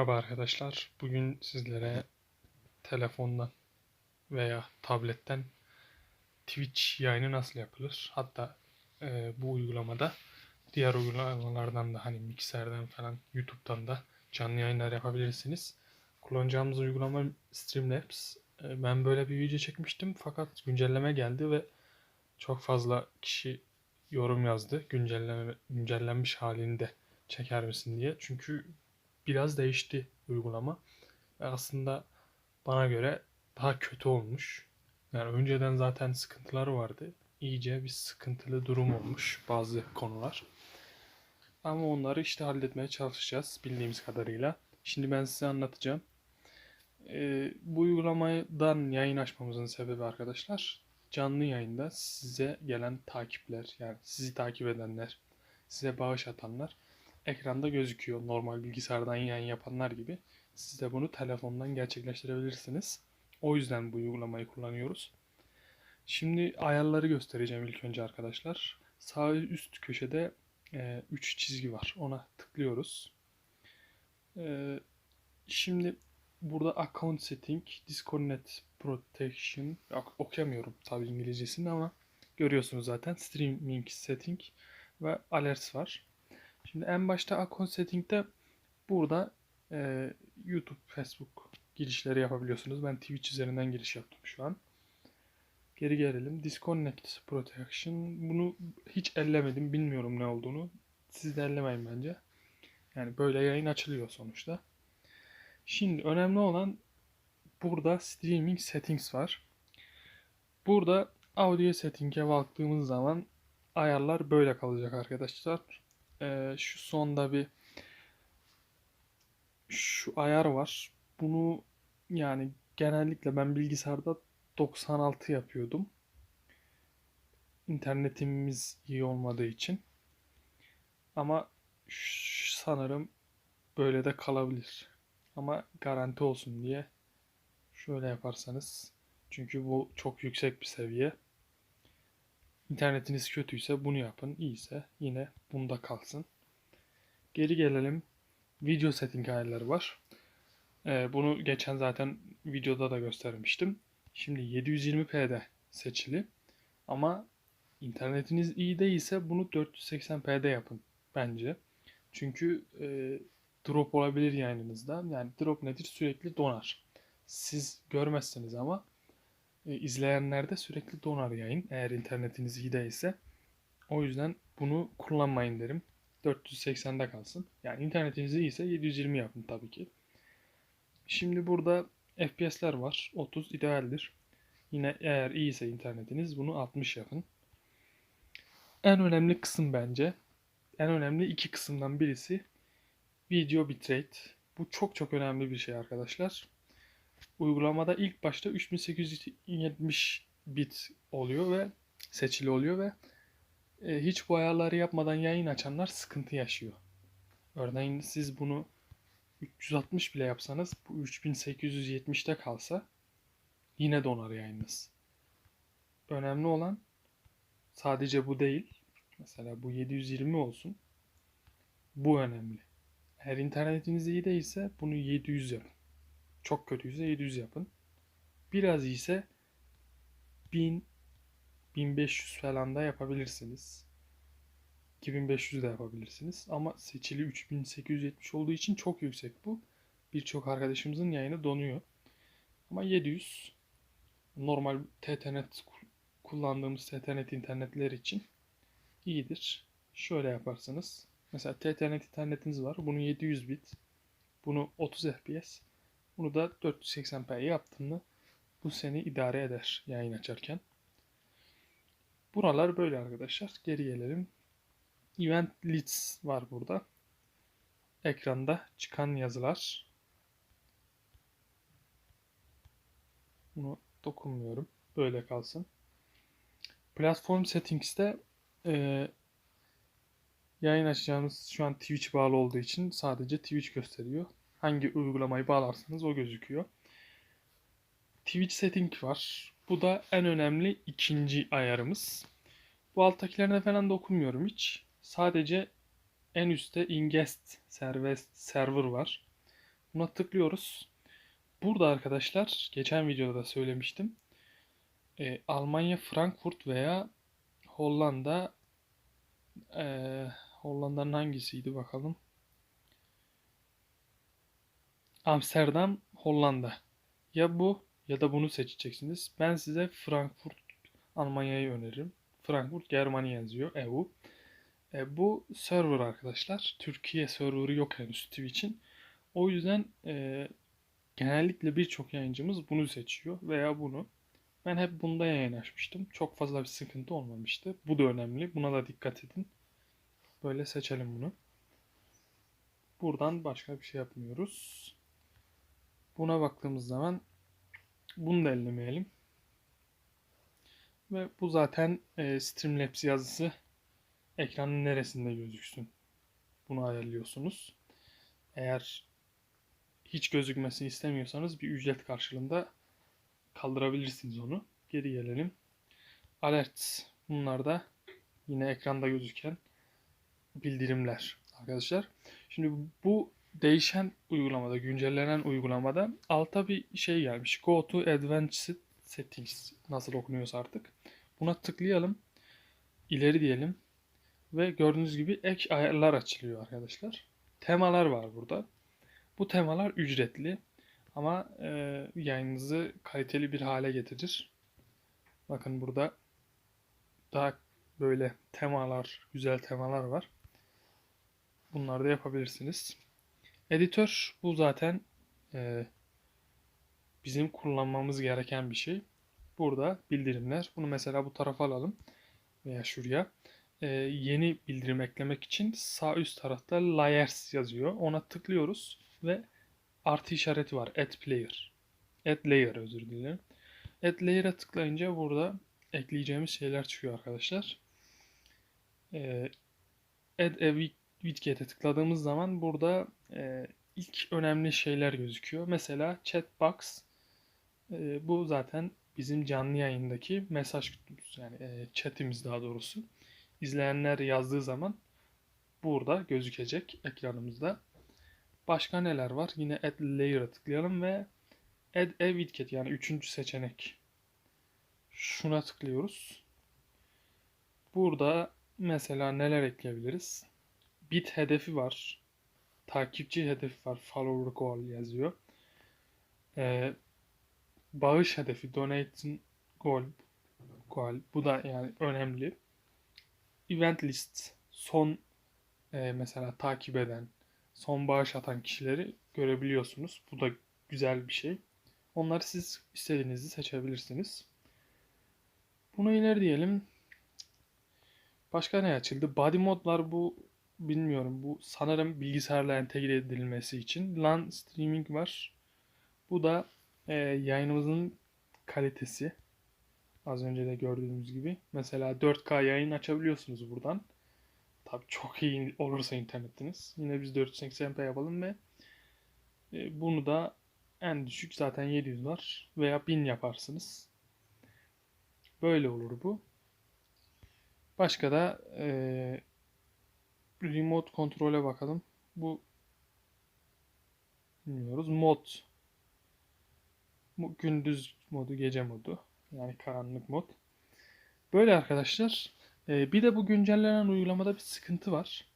Merhaba arkadaşlar. Bugün sizlere telefondan veya tabletten Twitch yayını nasıl yapılır? Hatta e, bu uygulamada diğer uygulamalardan da hani Mixer'den falan YouTube'dan da canlı yayınlar yapabilirsiniz. Kullanacağımız uygulama Streamlabs. E, ben böyle bir video çekmiştim fakat güncelleme geldi ve çok fazla kişi yorum yazdı. Güncelleme, güncellenmiş halinde çeker misin diye. Çünkü biraz değişti uygulama. Ve aslında bana göre daha kötü olmuş. Yani önceden zaten sıkıntıları vardı. İyice bir sıkıntılı durum olmuş bazı konular. Ama onları işte halletmeye çalışacağız bildiğimiz kadarıyla. Şimdi ben size anlatacağım. Ee, bu uygulamadan yayın açmamızın sebebi arkadaşlar canlı yayında size gelen takipler yani sizi takip edenler, size bağış atanlar ekranda gözüküyor. Normal bilgisayardan yayın yapanlar gibi. Siz de bunu telefondan gerçekleştirebilirsiniz. O yüzden bu uygulamayı kullanıyoruz. Şimdi ayarları göstereceğim ilk önce arkadaşlar. Sağ üst köşede 3 e, çizgi var. Ona tıklıyoruz. E, şimdi burada account setting, disconnect protection ok okuyamıyorum tabi İngilizcesini ama görüyorsunuz zaten streaming setting ve alerts var. Şimdi en başta account setting'de burada e, YouTube, Facebook girişleri yapabiliyorsunuz. Ben Twitch üzerinden giriş yaptım şu an. Geri gelelim. Disconnect Protection. Bunu hiç ellemedim. Bilmiyorum ne olduğunu. Siz de ellemeyin bence. Yani böyle yayın açılıyor sonuçta. Şimdi önemli olan burada Streaming Settings var. Burada audio setting'e baktığımız zaman ayarlar böyle kalacak arkadaşlar e, şu sonda bir şu ayar var. Bunu yani genellikle ben bilgisayarda 96 yapıyordum. İnternetimiz iyi olmadığı için. Ama sanırım böyle de kalabilir. Ama garanti olsun diye şöyle yaparsanız çünkü bu çok yüksek bir seviye. İnternetiniz kötüyse bunu yapın. İyiyse yine bunda kalsın. Geri gelelim. Video setting ayarları var. Ee, bunu geçen zaten videoda da göstermiştim. Şimdi 720p'de seçili. Ama internetiniz iyi değilse bunu 480p'de yapın bence. Çünkü e, drop olabilir yayınınızda. Yani drop nedir? Sürekli donar. Siz görmezsiniz ama e, izleyenlerde sürekli donar yayın eğer internetiniz iyi değilse. O yüzden bunu kullanmayın derim. 480'de kalsın. Yani internetiniz iyiyse 720 yapın tabii ki. Şimdi burada FPS'ler var. 30 idealdir. Yine eğer iyiyse internetiniz bunu 60 yapın. En önemli kısım bence. En önemli iki kısımdan birisi video bitrate. Bu çok çok önemli bir şey arkadaşlar uygulamada ilk başta 3870 bit oluyor ve seçili oluyor ve e, hiç bu ayarları yapmadan yayın açanlar sıkıntı yaşıyor. Örneğin siz bunu 360 bile yapsanız bu 3870'te kalsa yine donar yayınınız. Önemli olan sadece bu değil. Mesela bu 720 olsun. Bu önemli. Eğer internetiniz iyi değilse bunu 700 yapın. Çok kötüyse 700 yapın. Biraz iyiyse 1000 1500 falan da yapabilirsiniz. 2500 de yapabilirsiniz. Ama seçili 3870 olduğu için çok yüksek bu. Birçok arkadaşımızın yayını donuyor. Ama 700 normal TTNet kullandığımız TTNet internetler için iyidir. Şöyle yaparsınız. Mesela TTNet internetiniz var. Bunu 700 bit. Bunu 30 FPS. Bunu da 480p yaptın mı bu seni idare eder yayın açarken. Buralar böyle arkadaşlar. Geri gelelim. Event Leads var burada. Ekranda çıkan yazılar. Bunu dokunmuyorum. Böyle kalsın. Platform Settings'te e, yayın açacağınız şu an Twitch bağlı olduğu için sadece Twitch gösteriyor hangi uygulamayı bağlarsanız o gözüküyor. Twitch setting var. Bu da en önemli ikinci ayarımız. Bu alttakilerine falan dokunmuyorum hiç. Sadece en üstte ingest server, server var. Buna tıklıyoruz. Burada arkadaşlar geçen videoda da söylemiştim. E, Almanya Frankfurt veya Hollanda e, Hollanda'nın hangisiydi bakalım. Amsterdam, Hollanda. Ya bu ya da bunu seçeceksiniz. Ben size Frankfurt, Almanya'yı öneririm. Frankfurt, Germanya yazıyor. EU. E, bu server arkadaşlar. Türkiye serverı yok henüz Twitch'in. O yüzden e, genellikle birçok yayıncımız bunu seçiyor veya bunu. Ben hep bunda yayın açmıştım. Çok fazla bir sıkıntı olmamıştı. Bu da önemli. Buna da dikkat edin. Böyle seçelim bunu. Buradan başka bir şey yapmıyoruz. Buna baktığımız zaman bunu da ellemeyelim. Ve bu zaten e, Streamlabs yazısı ekranın neresinde gözüksün. Bunu ayarlıyorsunuz. Eğer hiç gözükmesini istemiyorsanız bir ücret karşılığında kaldırabilirsiniz onu. Geri gelelim. Alert. Bunlar da yine ekranda gözüken bildirimler arkadaşlar. Şimdi bu değişen uygulamada, güncellenen uygulamada alta bir şey gelmiş. Go to Advanced Settings nasıl okunuyorsa artık. Buna tıklayalım. İleri diyelim. Ve gördüğünüz gibi ek ayarlar açılıyor arkadaşlar. Temalar var burada. Bu temalar ücretli. Ama e, yayınınızı kaliteli bir hale getirir. Bakın burada daha böyle temalar, güzel temalar var. Bunları da yapabilirsiniz. Editör bu zaten e, bizim kullanmamız gereken bir şey. Burada bildirimler. Bunu mesela bu tarafa alalım veya şuraya. E, yeni bildirim eklemek için sağ üst tarafta layers yazıyor. Ona tıklıyoruz ve artı işareti var. Add player. Add layer özür dilerim. Add layer'a tıklayınca burada ekleyeceğimiz şeyler çıkıyor arkadaşlar. E, add a widget'e tıkladığımız zaman burada e, ilk önemli şeyler gözüküyor. Mesela chatbox e, bu zaten bizim canlı yayındaki mesaj kutumuz yani e, chatimiz daha doğrusu. İzleyenler yazdığı zaman burada gözükecek ekranımızda. Başka neler var? Yine add layer'a tıklayalım ve add a widget yani üçüncü seçenek. Şuna tıklıyoruz. Burada mesela neler ekleyebiliriz? Bit hedefi var. Takipçi hedefi var. Follower goal yazıyor. Ee, bağış hedefi. Donate goal. goal. Bu da yani önemli. Event list. Son e, mesela takip eden, son bağış atan kişileri görebiliyorsunuz. Bu da güzel bir şey. Onları siz istediğinizi seçebilirsiniz. Bunu ileri diyelim. Başka ne açıldı? Body modlar bu bilmiyorum. Bu sanırım bilgisayarla entegre edilmesi için. LAN streaming var. Bu da e, yayınımızın kalitesi. Az önce de gördüğünüz gibi. Mesela 4K yayın açabiliyorsunuz buradan. Tabi çok iyi olursa internetiniz. Yine biz 480p yapalım ve e, bunu da en düşük zaten 700 var. Veya 1000 yaparsınız. Böyle olur bu. Başka da e, remote kontrole bakalım. Bu bilmiyoruz. Mod. Bu gündüz modu, gece modu. Yani karanlık mod. Böyle arkadaşlar. Ee, bir de bu güncellenen uygulamada bir sıkıntı var.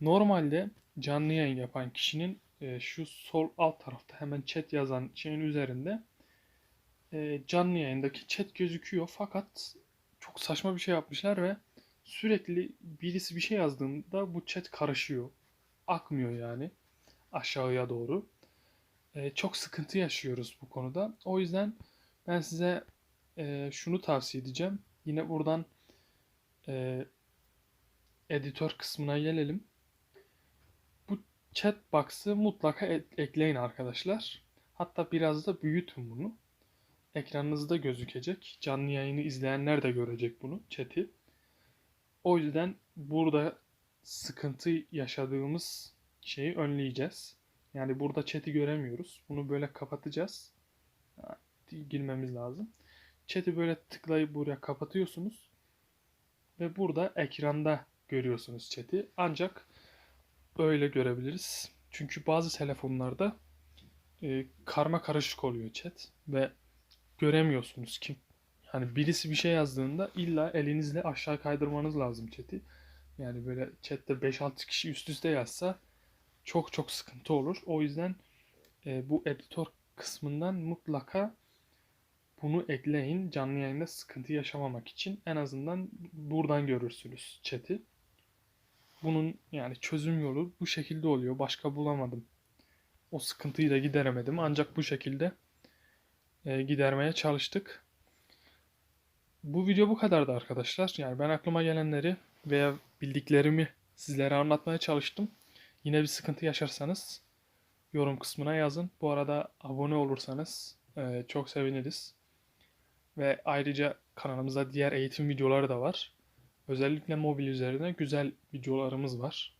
Normalde canlı yayın yapan kişinin e, şu sol alt tarafta hemen chat yazan şeyin üzerinde e, canlı yayındaki chat gözüküyor. Fakat çok saçma bir şey yapmışlar ve sürekli birisi bir şey yazdığında bu chat karışıyor. Akmıyor yani aşağıya doğru. Ee, çok sıkıntı yaşıyoruz bu konuda. O yüzden ben size e, şunu tavsiye edeceğim. Yine buradan e, editör kısmına gelelim. Bu chat box'ı mutlaka e- ekleyin arkadaşlar. Hatta biraz da büyütün bunu. Ekranınızda gözükecek. Canlı yayını izleyenler de görecek bunu, chat'i. O yüzden burada sıkıntı yaşadığımız şeyi önleyeceğiz. Yani burada chat'i göremiyoruz. Bunu böyle kapatacağız. Girmemiz lazım. Chat'i böyle tıklayıp buraya kapatıyorsunuz. Ve burada ekranda görüyorsunuz chat'i. Ancak öyle görebiliriz. Çünkü bazı telefonlarda e, karma karışık oluyor chat ve göremiyorsunuz kim. Yani birisi bir şey yazdığında illa elinizle aşağı kaydırmanız lazım chat'i. Yani böyle chatte 5-6 kişi üst üste yazsa çok çok sıkıntı olur. O yüzden e, bu editör kısmından mutlaka bunu ekleyin. Canlı yayında sıkıntı yaşamamak için en azından buradan görürsünüz chat'i. Bunun yani çözüm yolu bu şekilde oluyor. Başka bulamadım. O sıkıntıyı da gideremedim. Ancak bu şekilde e, gidermeye çalıştık. Bu video bu kadardı arkadaşlar. Yani ben aklıma gelenleri veya bildiklerimi sizlere anlatmaya çalıştım. Yine bir sıkıntı yaşarsanız yorum kısmına yazın. Bu arada abone olursanız e, çok seviniriz. Ve ayrıca kanalımızda diğer eğitim videoları da var. Özellikle mobil üzerine güzel videolarımız var.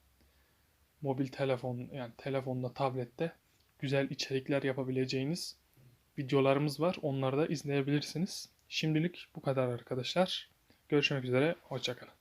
Mobil telefon yani telefonda, tablette güzel içerikler yapabileceğiniz videolarımız var. Onları da izleyebilirsiniz. Şimdilik bu kadar arkadaşlar. Görüşmek üzere, hoşçakalın.